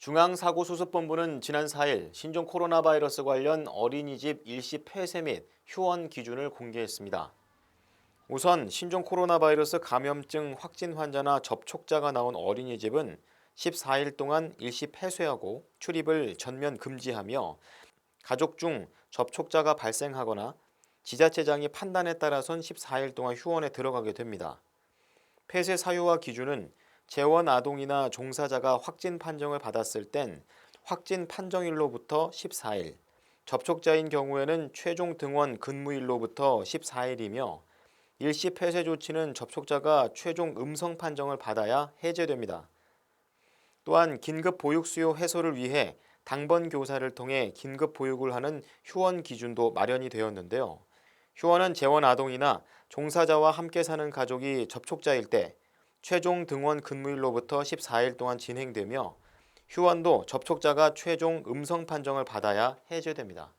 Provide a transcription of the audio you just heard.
중앙사고수습본부는 지난 4일 신종 코로나 바이러스 관련 어린이집 일시 폐쇄 및 휴원 기준을 공개했습니다. 우선 신종 코로나 바이러스 감염증 확진 환자나 접촉자가 나온 어린이집은 14일 동안 일시 폐쇄하고 출입을 전면 금지하며 가족 중 접촉자가 발생하거나 지자체장이 판단에 따라선 14일 동안 휴원에 들어가게 됩니다. 폐쇄 사유와 기준은 재원 아동이나 종사자가 확진 판정을 받았을 땐 확진 판정일로부터 14일, 접촉자인 경우에는 최종 등원 근무일로부터 14일이며 일시 폐쇄 조치는 접촉자가 최종 음성 판정을 받아야 해제됩니다. 또한 긴급 보육 수요 해소를 위해 당번 교사를 통해 긴급 보육을 하는 휴원 기준도 마련이 되었는데요. 휴원은 재원 아동이나 종사자와 함께 사는 가족이 접촉자일 때 최종 등원 근무일로부터 14일 동안 진행되며 휴원도 접촉자가 최종 음성 판정을 받아야 해제됩니다.